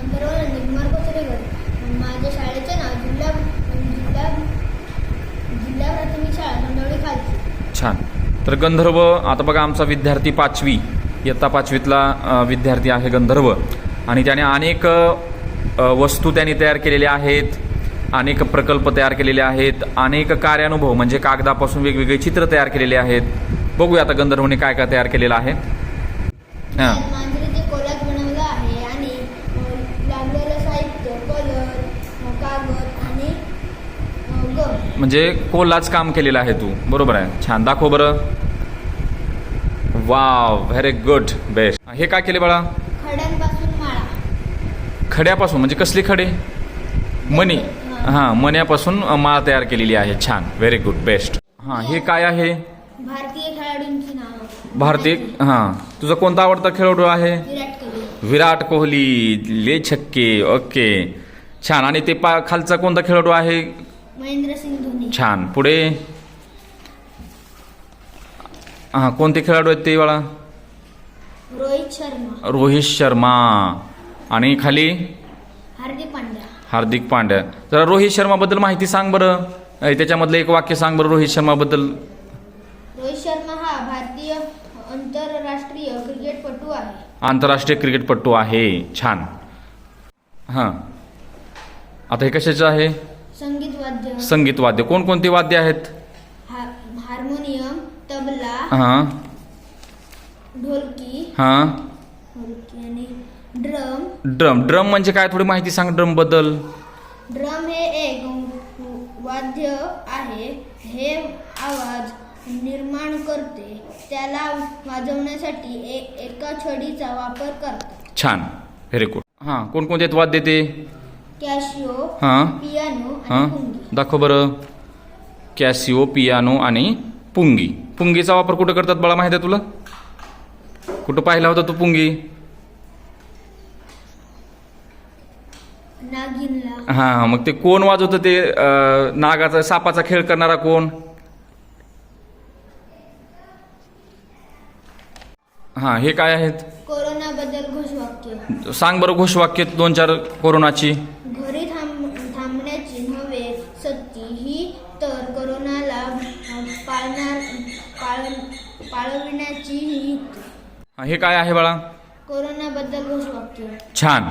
गंधर्व निर्मल कोचरेकर माझ्या शाळेचे नाव जिल्हा जिल्हा जिल्हा प्राथमिक शाळा नंदवडी खालची. छान. तर गंधर्व आता बघा आमचा विद्यार्थी पाचवी. इयत्ता पाचवीतला विद्यार्थी आहे गंधर्व. आणि त्याने अनेक वस्तू त्यांनी तयार केलेल्या आहेत. अनेक प्रकल्प तयार केलेले आहेत. अनेक कार्यानुभव म्हणजे कागदापासून वेगवेगळे चित्र तयार केलेले आहेत. बघूया आता गंधर्वने काय काय तयार केलेलं आहे. हां त्यात मांजरीचे कोलाज बनवलं आहे आणि अ, लागलेलं साहित्य कलर अ, कागद आणि अ, गम म्हणजे कोलाच काम केलेलं आहे तू. बरोबर आहे. छान. दाखव बरं. वाव व्हेरी गुड बेस्ट हे काय केले बाळा? खड्यांपासून म्हणजे कसली खडे? मणी हां. मण्यापासून माळ तयार केलेली आहे. छान. व्हेरी गुड बेस्ट हां हे काय आहे? भारतीय खेळाडूंची भारतीय हां. तुझा कोणता आवडता खेळाडू आहे? विराट कोहली. विराट कोहली. ले छक्के. ओके. छान. आणि ते पा खालचा कोणता खेळाडू आहे? महेंद्रसिंग धोनी. छान. पुढे? हां कोणते खेळाडू आहेत ते बाळा? रोहित शर्मा. रोहित शर्मा. आणि खाली? हार्दिक पांड्या. हार्दिक पांड्या. जरा रोहित शर्माबद्दल माहिती सांग बरं. अय, त्याच्यामधलं एक वाक्य सांग बरं रोहित शर्माबद्दल. रोहित शर्मा हा भारतीय आंतरराष्ट्रीय क्रिकेटपटू आहे. आंतरराष्ट्रीय क्रिकेटपटू आहे. छान. हां. आता हे कशाचं आहे? संगीत वाद्य. संगीत वाद्य. कोणकोणती वाद्य आहेत? हा हार्मोनियम तबला हां. ढोलकी हां. ढोलकी आणि ड्रम. ड्रम. ड्रम म्हणजे काय? थोडी माहिती सांग ड्रमबद्दल ड्रम हे एक वाद्य आहे. हे आवाज निर्माण करते. त्याला वाजवण्यासाठी ए- एका छडीचा वापर करतात. छान. व्हेरी गुड हां कोणकोणते आहेत वाद्य ते? कॅशिओ हां. पियानो हां. दाखव बरं. कॅसिओ पियानो आणि पुंगी. पुंगीचा वापर कुठं करतात बाळा? माहिती आहे तुला? कुठं पाहिला होता तू पुंगी? हां मग ते कोण वाजवतं ते नागाचा सापाचा खेळ करणारा कोण? हां हे काय आहेत? कोरोनाबद्दल घोषवाक्य. सांग बरं घोषवाक्य दोन चार कोरोनाची घरी थांब थांबण्याची नव्हे सक्ती ही तर कोरोनाला अ, पाळणार पाळ पाळविण्याची ही युक्ती हां, हे काय आहे बाळा? कोरोनाबद्दल घोषवाक्य छान.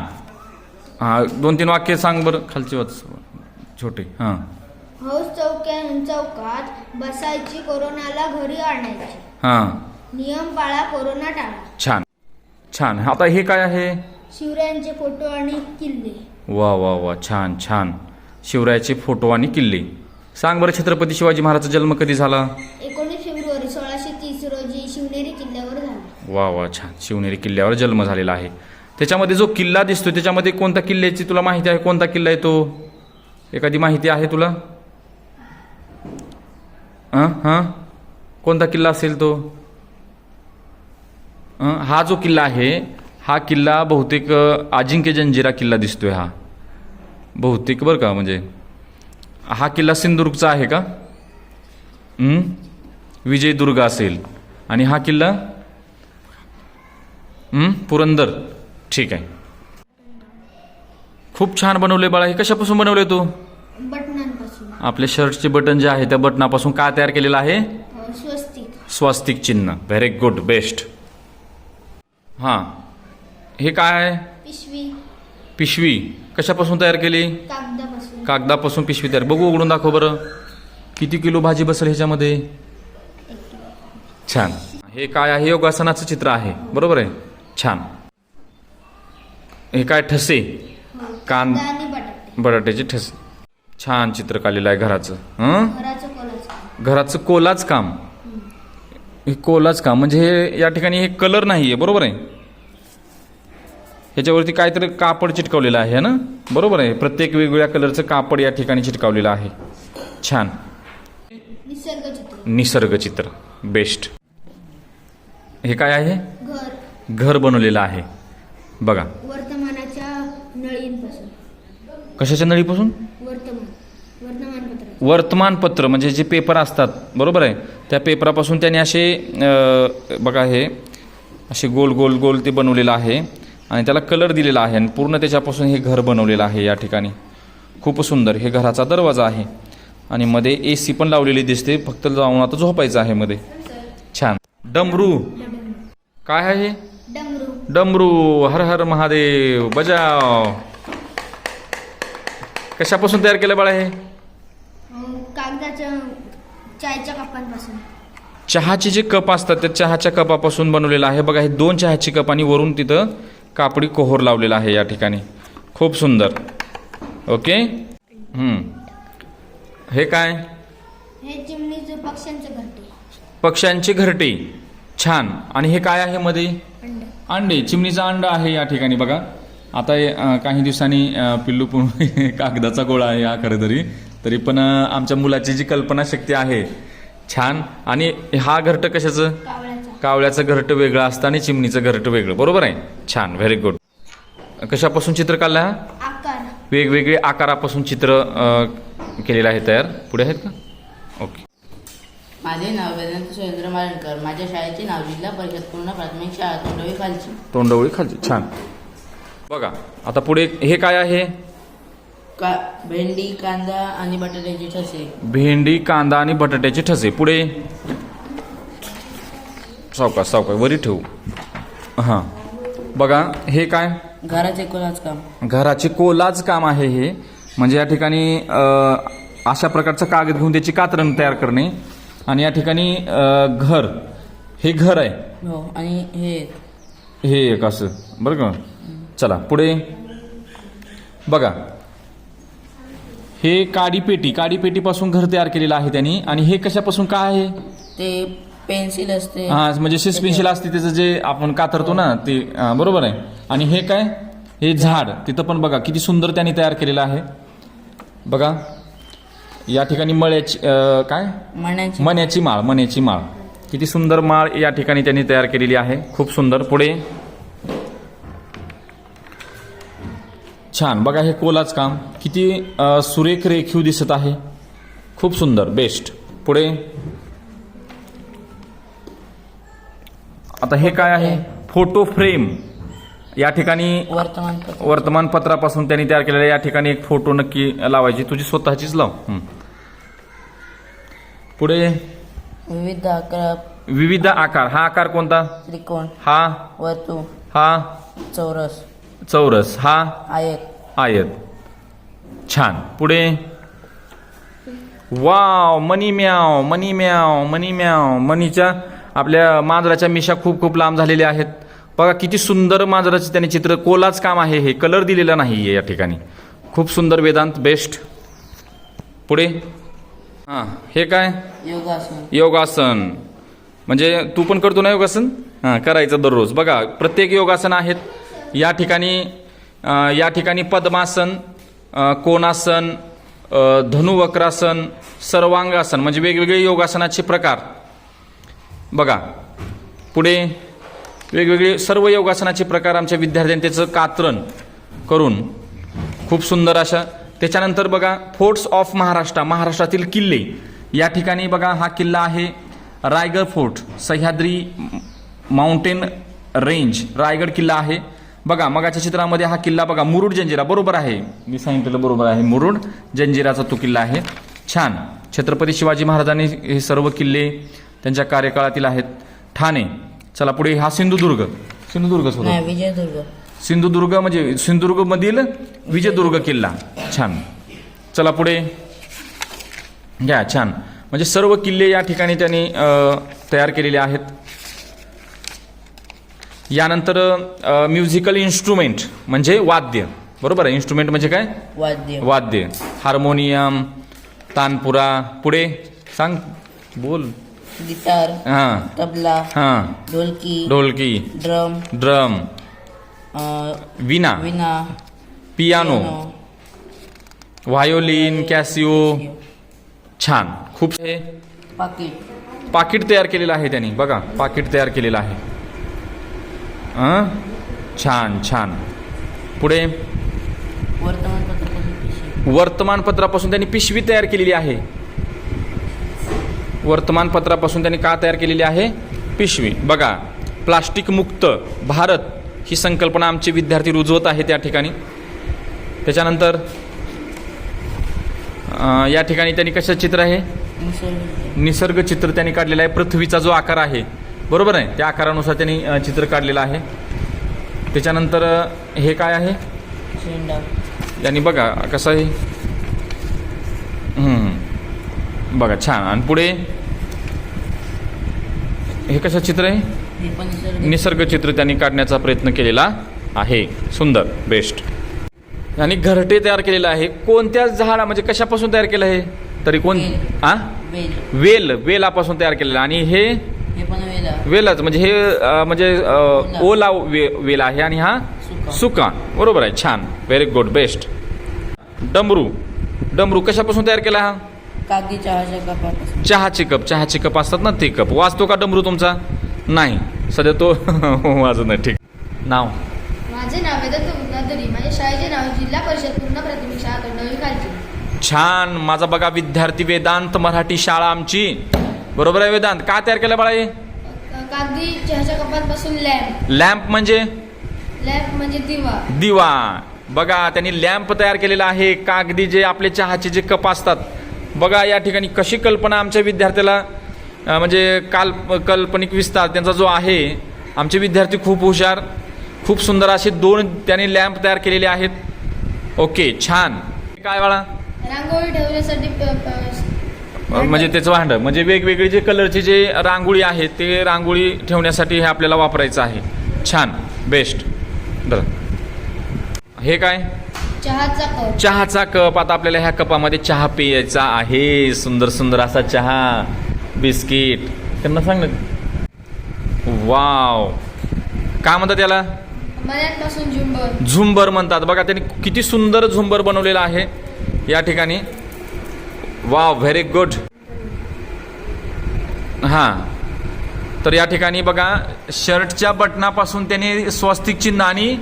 हां दोन तीन वाक्य सांग बरं खालची वाच छोटे. हां. हौस चौक्या चौकात बसायची कोरोनाला घरी आणायची. हां. नियम पाळा कोरोना टाळा. छान. छान. आता हे काय आहे? शिवरायांचे फोटो आणि किल्ले. वा वा वा. छान छान. शिवरायाचे फोटो आणि किल्ले. सांग बरं छत्रपती शिवाजी महाराजचा जन्म कधी झाला? किल्ल्यावर झाला. वा वा छान. शिवनेरी किल्ल्यावर जन्म झालेला आहे. त्याच्यामध्ये जो किल्ला दिसतो त्याच्यामध्ये कोणत्या किल्ल्याची तुला माहिती आहे? कोणता किल्ला आहे तो? एखादी माहिती आहे तुला? हां हां कोणता किल्ला असेल तो? हा जो किल्ला आहे हा किल्ला बहुतेक अजिंक्य जंजिरा किल्ला दिसतोय हा. बहुतेक बरं का म्हणजे. हा किल्ला सिंधुदुर्गचा आहे का? विजयदुर्ग असेल. आणि हा किल्ला? पुरंदर. ठीक आहे. खूप छान बनवले बाळा. हे कशापासून बनवले तू? आपले शर्टचे बटन जे आहे त्या बटनापासून काय तयार केलेलं आहे? स्वस्तिक. चिन्ह. व्हेरी गुड बेस्ट हां. हे काय आहे? पिशवी. पिशवी. कशापासून तयार केली? कागदापासून. कागदापासून पिशवी तयार. बघू उघडून दाखव बरं. किती किलो भाजी बसेल ह्याच्यामध्ये? छान. हे काय आहे? योगासनाचं चित्र आहे. बरोबर आहे? छान. हे काय ठसे? कान बटाट्याचे ठसे. छान चित्र काढलेलं आहे घराचं. हं? घराचं कोलाचं काम. हे कोलाच काम. म्हणजे हे या ठिकाणी हे कलर नाही आहे बरोबर आहे? ह्याच्यावरती काहीतरी कापड चिटकवलेलं आहे ना? बरोबर आहे? प्रत्येक वेगवेगळ्या कलरचं कापड या ठिकाणी चिटकवलेलं आहे. छान. निसर्ग चित्र बेस्ट. हे काय आहे? घर. घर बनवलेलं आहे. बघा. वर्तमानाच्या नळींपासून. कशाच्या नळीपासून? वर्तमान. वर्तमानपत्र. वर्तमानपत्र म्हणजे जे पेपर असतात. बरोबर आहे? त्या पेपरापासून त्याने असे बघा हे असे गोल गोल गोल ते बनवलेलं आहे. आणि त्याला कलर दिलेला आहे. आणि पूर्ण त्याच्यापासून हे घर बनवलेलं आहे या ठिकाणी. खूप सुंदर. हे घराचा दरवाजा आहे. आणि मध्ये ए सी पण लावलेली दिसते. फक्त जाऊन आता झोपायचं आहे मध्ये. डमरू. काय आहे हे? डमरू. डमरू. हर हर महादेव. बजाव. कशापासून तयार केलं बाळा हे? अं, कागदाच्या चायच्या कपांपासून. चहाचे जे कप असतात त्या चहाच्या कपापासून बनवलेलं आहे. बघा हे दोन चहाची कप आणि वरून तिथं कापडी कोहोर लावलेला आहे या ठिकाणी. खूप सुंदर. ओके. हे काय? हे चिमणीचं पक्ष्यांचं घरटे. पक्ष्यांचे घरटे. छान. आणि हे काय आहे मध्ये अंड. चिमणीचा अंड आहे या ठिकाणी बघा. आता काही दिवसांनी पिल्लू पण कागदाचा गोळा आहे हा खरं तरी. तरी पण आमच्या मुलाची जी कल्पनाशक्ती आहे छान. आणि हा घरट कशाचं? कावळ्याचा. घरट वेगळं असतं आणि चिमणीचं घरट वेगळं. बरोबर आहे? छान. व्हेरी गुड कशापासून चित्र काढलं हा? वेगवेगळे आकारापासून चित्र केलेलं आहे तयार. पुढे आहेत का? ओके माझे नाव वेदांत सुरेंद्र मारणकर माझ्या शाळेचे नाव जिल्हा परिषद पूर्ण प्राथमिक शाळा तोंडवी खालची. तोंडवळी खालची. छान. बघा आता पुढे हे काय आहे? का भेंडी कांदा आणि बटाट्याचे ठसे. भेंडी कांदा आणि बटाट्याचे ठसे. पुढे? सावकाश सावकाश वरी ठेवू. हां. बघा हे काय? घराचे कोलाच काम. घराचे कोलाज काम आहे हे. म्हणजे या ठिकाणी अ, अशा प्रकारचं कागद घेऊन त्याची कात्रण तयार करणे. आणि या ठिकाणी अ, घर. हे घर आहे. हो आणि हे. हे एक असं. बरं का? चला पुढे. बघा. हे काडी पेटी. काडी पेटीपासून घर तयार केलेलं आहे त्यांनी. आणि हे कशापासून काय आहे? ते पेन्सिल असते. हा म्हणजे शिस पेन्सिल असते त्याचं जे आपण कातरतो ना ते हा, बरोबर आहे. आणि हे काय? हे झाड. तिथं पण बघा किती सुंदर त्यांनी तयार केलेलं आहे. बघा. या ठिकाणी मळ्याची अं, काय? मण्याची मण्याची माळ मण्याची माळ. किती सुंदर माळ या ठिकाणी त्यांनी तयार केलेली आहे. खूप सुंदर. पुढे. छान. बघा हे कोलाच काम. किती अं, सुरेख रेखीव दिसत आहे. खूप सुंदर. बेस्ट. पुढे. आता हे काय आहे? Photo frame. या ठिकाणी वर्तमानपत्र. वर्तमानपत्रापासून त्यांनी तयार केलेला या ठिकाणी एक फोटो नक्की लावायची. तुझी स्वतःचीच लाव. हं. पुढे? विविध आकार विविध आकार. हा आकार कोणता? त्रिकोण. हा. वर्तुळ. हा. चौरस. चौरस. हा. आयत. आयत. छान. पुढे? वाव. मनी म्याव. मनी म्याव. मनी म्याव. मनीच्या आपल्या मांजराच्या मिशा खूप खूप लांब झालेल्या आहेत. बघा किती सुंदर मांजराचे त्याने चित्र. कोलाच काम आहे हे. कलर दिलेला नाही आहे या ठिकाणी. खूप सुंदर वेदांत. बेस्ट. पुढे? हां हे काय? योगासन. योगासन. म्हणजे तू पण करतो ना योगासन? हां करायचं दररोज. बघा प्रत्येक योगासन आहेत. या ठिकाणी या ठिकाणी पद्मासन कोणासन धनुवक्रासन सर्वांगासन म्हणजे वेगवेगळे योगासनाचे प्रकार. बघा पुढे वेगवेगळे सर्व योगासनाचे प्रकार आमच्या विद्यार्थ्यांनी त्याचं कात्रण करून खूप सुंदर अशा त्याच्यानंतर बघा फोर्ट्स ऑफ महाराष्ट्र महाराष्ट्रातील किल्ले. या ठिकाणी बघा हा किल्ला आहे Raigad fort Sahyadri mountain range Raigad किल्ला आहे. बघा मगाच्या चित्रामध्ये हा किल्ला बघा मुरुड जंजिरा बरोबर आहे? मी सांगितलेलं बरोबर आहे मुरुड जंजिराचा तो किल्ला आहे. छान. छत्रपती शिवाजी महाराजांनी हे सर्व किल्ले त्यांच्या कार्यकाळातील आहेत. ठाणे. चला पुढे हा सिंधुदुर्ग. सिंधुदुर्ग विजयदुर्ग. सिंधुदुर्ग म्हणजे सिंधुदुर्गमधील विजयदुर्ग किल्ला. छान. चला पुढे. घ्या छान. म्हणजे सर्व किल्ले या ठिकाणी त्यांनी तयार केलेले आहेत. यानंतर म्युझिकल इन्स्ट्रुमेंट म्हणजे वाद्य. बरोबर आहे? इन्स्ट्रुमेंट म्हणजे काय? वाद्य. वाद्य. हार्मोनियम तानपुरा. पुढे. सांग. बोल. गिटार हां. तबला हां. Dholki dholki. Drum. Drum. Veena. Veena. Piano violin Casio छान. खूप हे पाकिट. पाकिट तयार केलेलं आहे त्यांनी. बघा पाकिट तयार केलेलं आहे? छान छान. पुढे? वर्तमानपत्रापासून त्यांनी पिशवी तयार केलेली आहे. वर्तमानपत्रापासून त्यांनी का तयार केलेली आहे? पिशवी. बघा प्लास्टिक मुक्त भारत. ही संकल्पना आमचे विद्यार्थी रुजवत आहेत या ठिकाणी. त्याच्यानंतर या ठिकाणी त्यांनी कशा चित्र आहे? निसर्ग. चित्र त्यांनी काढलेलं आहे. पृथ्वीचा जो आकार आहे. बरोबर आहे? त्या आकारानुसार त्यांनी चित्र काढलेलं आहे. त्याच्यानंतर हे काय आहे? यांनी बघा कसं आहे. बघा छान. आणि पुढे हे कसं चित्र आहे? निसर्ग चित्र त्यांनी काढण्याचा प्रयत्न केलेला आहे. सुंदर बेस्ट. आणि घरटे तयार केलेलं आहे. कोणत्या झाडा म्हणजे कशापासून तयार केलं आहे तरी कोण? वेल. आ? वेल. वेल. वेलापासून तयार केलेलं. आणि हे? वेलच. म्हणजे हे म्हणजे ओला. वे वेल आहे. आणि हा? सुका. बरोबर आहे. छान. व्हेरी गुड बेस्ट डमरू. डमरू कशापासून तयार केला हा? चहाचे कप. चहाचे कप असतात ना ते कप. वाचतो का डमरू तुमचा? नाही सध्या तो वाजत नाही ठीक. नाव? माझे नाव माझ्या शाळेचे नाव जिल्हा परिषद पूर्ण प्राथमिक शाळा छान माझा बघा विद्यार्थी वेदांत मराठी शाळा आमची. बरोबर आहे वेदांत? का तयार केलं बाळा हे कागदी चहाच्या कपांपासून लॅम्प. लॅम्प म्हणजे? लॅम्प म्हणजे दिवा. दिवा. बघा त्यांनी लॅम्प तयार केलेला आहे. कागदी जे आपले चहाचे जे कप असतात. बघा या ठिकाणी कशी कल्पना आमच्या विद्यार्थ्याला? म्हणजे काल काल्पनिक विस्तार त्यांचा जो आहे आमचे विद्यार्थी खूप हुशार खूप सुंदर असे दोन त्यांनी लॅम्प तयार केलेले आहेत. ओके छान. काय बाळा? रांगोळी ठेवण्यासाठी म्हणजे त्याचं भांड. म्हणजे वेगवेगळे जे कलरचे जे रांगोळी आहेत ते रांगोळी ठेवण्यासाठी हे आपल्याला वापरायचं आहे. छान. बेस्ट. बरं हे काय? चहाचा कप. चहाचा कप. आता आपल्याला ह्या कपामध्ये चहा प्यायचा आहे. सुंदर सुंदर असा चहा. बिस्किट. त्यांना सांग ना. वाव. काय म्हणतात त्याला? झुंबर. झुंबर म्हणतात. बघा त्यांनी किती सुंदर झुंबर बनवलेला आहे या ठिकाणी. वाव व्हेरी गुड हां. तर या ठिकाणी बघा शर्टच्या बटनापासून त्यांनी स्वस्तिक चिन्ह आणि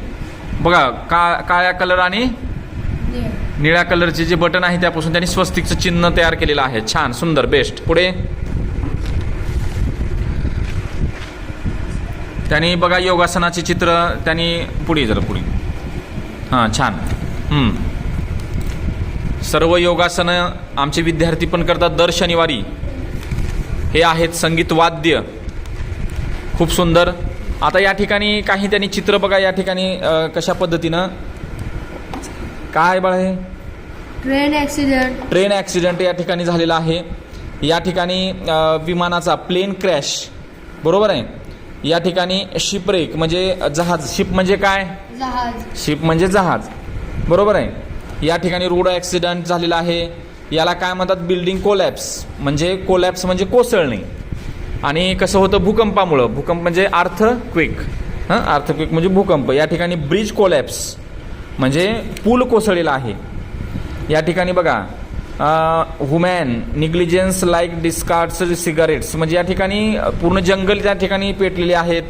बघा का काळ्या कलर आणि निळा. निळ्या कलरचे जे बटन आहे त्यापासून त्यांनी स्वस्तिकचं चिन्ह तयार केलेलं आहे. छान सुंदर बेस्ट पुढे. त्यांनी बघा योगासनाचे चित्र त्यांनी पुढे जरा पुढे. हां छान. सर्व योगासनं आमचे विद्यार्थी पण करतात दर शनिवारी. हे आहेत संगीत वाद्य. खूप सुंदर. आता या ठिकाणी काही त्यांनी चित्र बघा या ठिकाणी कशा पद्धतीनं? काय बाळा हे? Train accident. ट्रेन ॲक्सिडेंट या ठिकाणी झालेला आहे. या ठिकाणी विमानाचा प्लेन क्रॅश. बरोबर आहे? या ठिकाणी शिपरेक म्हणजे जहाज. शिप म्हणजे काय? जहाज. शिप म्हणजे जहाज. बरोबर आहे? या ठिकाणी रोड ॲक्सिडेंट झालेला आहे. याला काय म्हणतात? बिल्डिंग कोलॅप्स म्हणजे कोलॅप्स म्हणजे कोसळणे. आणि कसं होतं? भूकंपामुळं. भूकंप म्हणजे अर्थ क्विक हां? अर्थ क्विक म्हणजे भूकंप. या ठिकाणी ब्रिज कोलॅप्स म्हणजे पूल कोसळलेला आहे. या ठिकाणी बघा. Human negligence like discards cigarettes म्हणजे या ठिकाणी पूर्ण जंगल त्या ठिकाणी पेटलेले आहेत.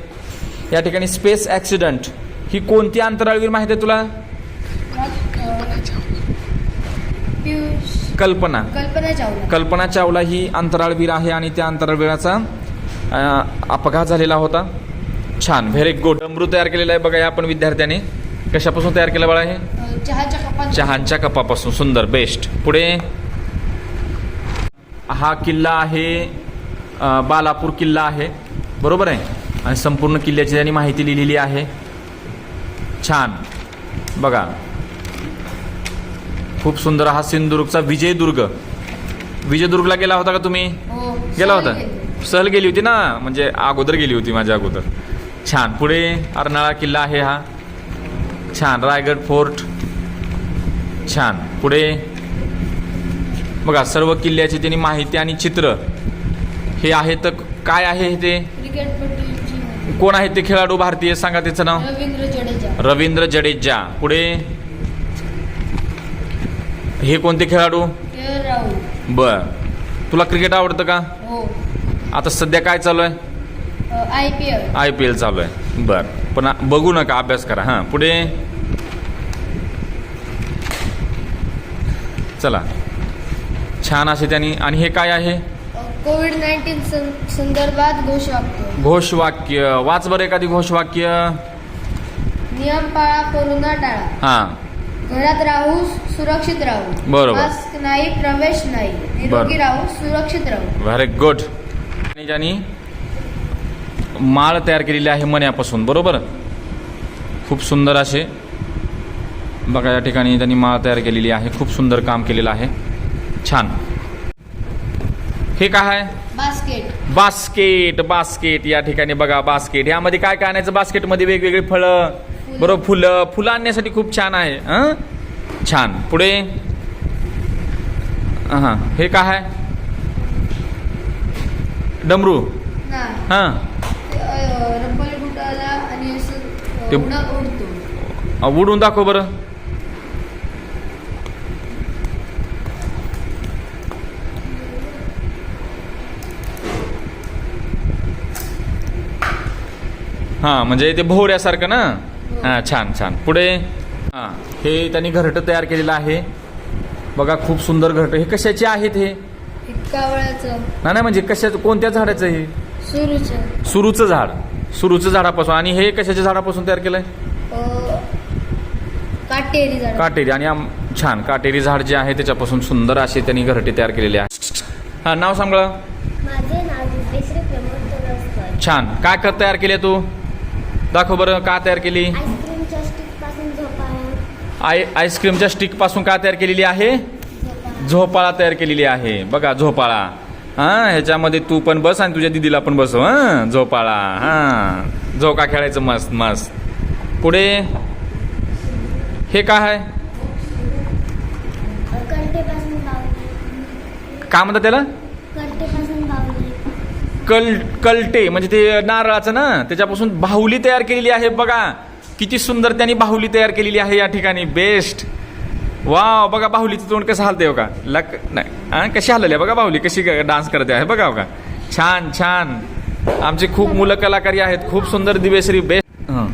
या ठिकाणी स्पेस ॲक्सिडेंट ही कोणती अंतराळवीर माहिती आहे तुला? कल्पना. कल्पना चावला. कल्पना चावला ही अंतराळवीर आहे आणि त्या अंतराळवीराचा अपघात झालेला होता. छान. व्हेरी गुड डमरू तयार केलेला आहे बघा या आपण विद्यार्थ्याने. कशापासून तयार केलं बाळा हे? चहाच्या कपापासून सुंदर बेस्ट. पुढे. हा किल्ला आहे बालापूर किल्ला आहे. बरोबर आहे? आणि संपूर्ण किल्ल्याची त्यांनी माहिती लिहिलेली आहे. छान. बघा. खूप सुंदर हा सिंधुदुर्गचा विजयदुर्ग. विजयदुर्गला गेला होता का तुम्ही? हो गेला होता. सहल गेली होती ना? म्हणजे अगोदर गेली होती माझ्या अगोदर. छान. पुढे अर्नाळा किल्ला आहे हा. छान. रायगड फोर्ट. छान. पुढे बघा सर्व किल्ल्याची त्यांनी माहिती आणि चित्र. हे आहे तर काय आहे ते? कोण आहेत ते खेळाडू भारतीय? सांगा त्याचं नाव. रवींद्र जडेजा. रवींद्र जडेजा. पुढे? हे कोणते खेळाडू? बर. तुला क्रिकेट आवडतं का? हो. आता सध्या काय चालू आहे? I P L I P L चालू आहे. बर. पण बघू नका अभ्यास करा. हां पुढे? चला. छान असे त्यांनी आणि हे काय आहे? कोविड नाईन्टीन संदर्भात घोषवाक्य. घोषवाक्य. वाच बरं एखादी घोषवाक्य. नियम पाळा कोरोना टाळा. हां. घरात राहू सुरक्षित राहू. बरोबर. मास्क नाही प्रवेश नाही. निरोगी राहू सुरक्षित राहू. व्हेरी गुड आणि ज्यांनी माळ तयार केलेली आहे मण्यापासून बरोबर? खूप सुंदर असे. बघा या ठिकाणी त्यांनी माळ तयार केलेली आहे. खूप सुंदर काम केलेलं आहे. छान. हे काय आहे? बास्केट. Basket basket. या ठिकाणी बघा बास्केट. यामध्ये काय काय आणायचं? बास्केटमध्ये वेगवेगळी फळं बरोबर फुलं. फुलं आणण्यासाठी खूप छान आहे हं? छान. पुढे? हां हे काय आहे? डमरू. हां. ते, उडून दाखव बरं. हां म्हणजे ते भोवऱ्यासारखं ना? हां. छान छान. पुढे हां हे त्यांनी घरटं तयार केलेलं आहे. बघा खूप सुंदर घरटं. हे कशाचे आहेत हे? ना नाही म्हणजे कशाचं कोणत्या झाडाचं हे? सुरूचं. सुरूचं झाड. सुरूचं झाडापासून. आणि हे कशाच्या झाडापासून तयार केलंय? काटेरी काटेरी. आणि आम छान. काटेरी झाड जे आहे त्याच्यापासून सुंदर असे त्यांनी घरटे तयार केलेले आहे. हा नाव सांगा छान. काय कर तयार केले तू? दाखव बरं का तयार केली? आईस्क्रीमच्या स्टिकपासून झोपाळा. आय आईस्क्रीमच्या स्टिकपासून का तयार केलेली आहे? झोपाळा. तयार केलेली आहे. बघा झोपाळा. हा ह्याच्यामध्ये तू पण बस आणि तुझ्या दिदीला पण बसव हा झोपाळा. हा. झोका खेळायचं मस्त मस्त. पुढे? हे काय आहे? कंटेपासून काय म्हणतात त्याला? कंटेपासून कल कलटे म्हणजे ते नारळाचं ना त्याच्यापासून बाहुली तयार केलेली आहे बघा. किती सुंदर त्यांनी बाहुली तयार केलेली आहे या ठिकाणी. बेस्ट वाव बघा बाहुलीचं तोंड कसं हलते हो का? लक नाही हा, कशी हलली आहे बघा बाहुली? कशी डान्स करते आहे बघा हो का? छान छान. आमचे खूप मुलं कलाकारी आहेत. खूप सुंदर दिवेश्री बेस्ट हं.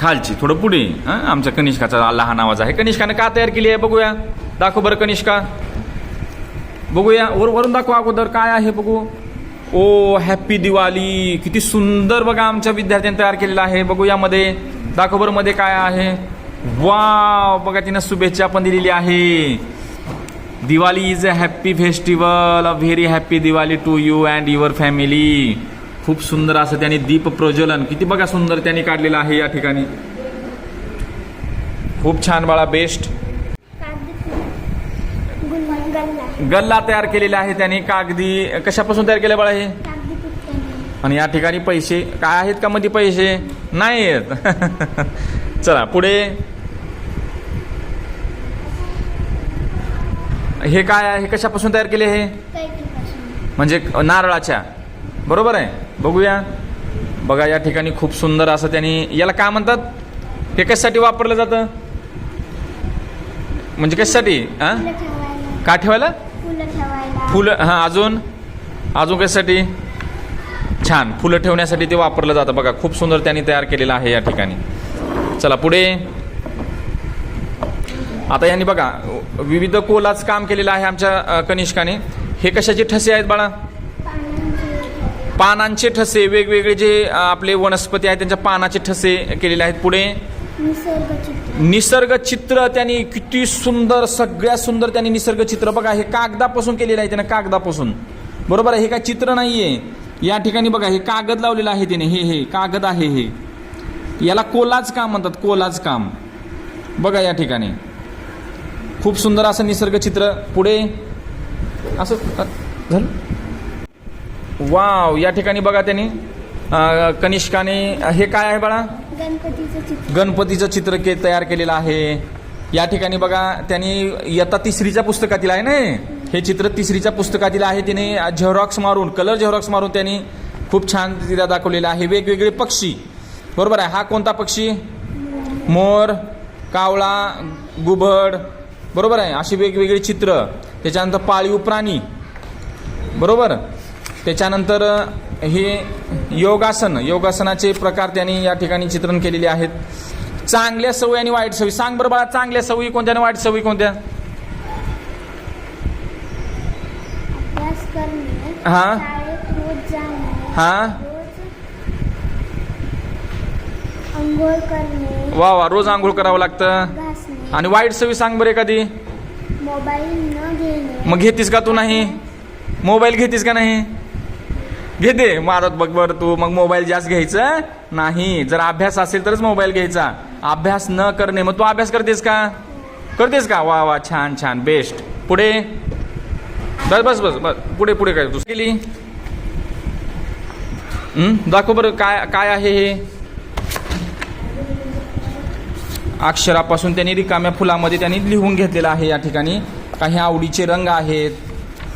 खालची थोडं पुढे. हां? आमच्या कनिष्काचा लहान आवाज आहे. कनिष्कानं का तयार केली आहे बघूया. दाखव बरं कनिष्का. बघूया वर वरून दाखव अगोदर काय आहे बघू. Oh happy Diwali. किती सुंदर बघा आमच्या विद्यार्थ्यांनी तयार केलेलं आहे. बघू यामध्ये दाखवमध्ये काय आहे. वा बघा तिनं शुभेच्छा पण दिलेली आहे. Diwali is a happy festival a very happy Diwali to you and your family खूप सुंदर असं त्यांनी दीप प्रज्वलन. किती बघा सुंदर त्यांनी काढलेलं आहे या ठिकाणी. खूप छान बाळा बेस्ट गल्ला तयार केलेला आहे त्यांनी. कागदी कशापासून तयार केलं बाळा हे? आणि या ठिकाणी पैसे. काय आहेत का मध्ये पैसे? नाही आहेत. चला पुढे. हे काय आहे? हे कशापासून तयार केले हे? म्हणजे नारळाच्या. बरोबर आहे? बघूया. बघा या ठिकाणी खूप सुंदर असं त्यांनी याला काय म्हणतात? हे कशासाठी वापरलं जातं? म्हणजे कशासाठी? हा का ठेवायला? फुलं ठेवायला. फुलं हां अजून? अजून कशासाठी? छान फुलं ठेवण्यासाठी ते वापरलं जातं. बघा खूप सुंदर त्यांनी तयार केलेलं आहे या ठिकाणी. चला पुढे. आता यांनी बघा विविध कोलाच काम केलेलं आहे आमच्या कनिष्काने. हे कशाचे ठसे आहेत बाळा? पानांचे ठसे. वेगवेगळे जे आपले वनस्पती आहेत त्यांच्या पानाचे ठसे केलेले आहेत. पुढे. निसर्ग चित्र त्यांनी किती सुंदर सगळ्यात सुंदर त्यांनी निसर्ग चित्र. बघा हे कागदापासून केलेलं आहे त्याने कागदापासून. बरोबर आहे हे काय चित्र नाहीये. या ठिकाणी बघा हे कागद लावलेलं आहे त्याने. हे हे कागद आहे हे. याला कोलाज काम म्हणतात कोलाज काम. बघा या ठिकाणी. खूप सुंदर असं निसर्ग चित्र. पुढे. असं झालं? वाव या ठिकाणी बघा त्यांनी. कनिष्काने हे काय आहे बाळा? गणपतीचं चित्र. गणपतीचं चित्र के तयार केलेलं आहे. या ठिकाणी बघा त्यांनी इयत्ता तिसरीच्या पुस्तकातील आहे ना हे? हे चित्र तिसरीच्या पुस्तकातील आहे. तिने झेरॉक्स मारून कलर झेरॉक्स मारून त्यांनी खूप छान तिला दाखवलेलं आहे. वेगवेगळे पक्षी. बरोबर आहे. हा कोणता पक्षी? मोर कावळा गुबड. बरोबर आहे. अशी वेगवेगळी चित्र. त्याच्यानंतर पाळीव प्राणी. बरोबर? त्याच्यानंतर हे योगासन योगासनाचे प्रकार त्यांनी या ठिकाणी चित्रण केलेले आहेत. चांगल्या सवयी आणि वाईट सवयी. सांग बरं बाळा चांगल्या सवयी कोणत्या आणि वाईट सवयी कोणत्या? हा. हा? वा वा रोज आंघोळ करावं लागतं. आणि वाईट सवय सांग बरं एखादी. मोबाईल मग घेतीस का तू नाही? मोबाईल घेतीस का नाही? घेते मारत बघ बरं तू. मग मोबाईल जास्त घ्यायचं? नाही. जर अभ्यास असेल तरच मोबाईल घ्यायचा. अभ्यास न करणे मग तू अभ्यास करतेस का? करतेस का? वा वा छान छान. बेस्ट. पुढे? बस बस बस बस. पुढे पुढे काय तू केली? दाखव बरं काय काय आहे हे. अक्षरापासून त्यांनी रिकाम्या फुलामध्ये त्यांनी लिहून घेतलेलं आहे या ठिकाणी. काही आवडीचे रंग आहेत.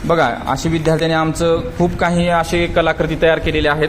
बघा असे विद्यार्थ्यांनी आमचं खूप काही असे कलाकृती तयार केलेले आहेत.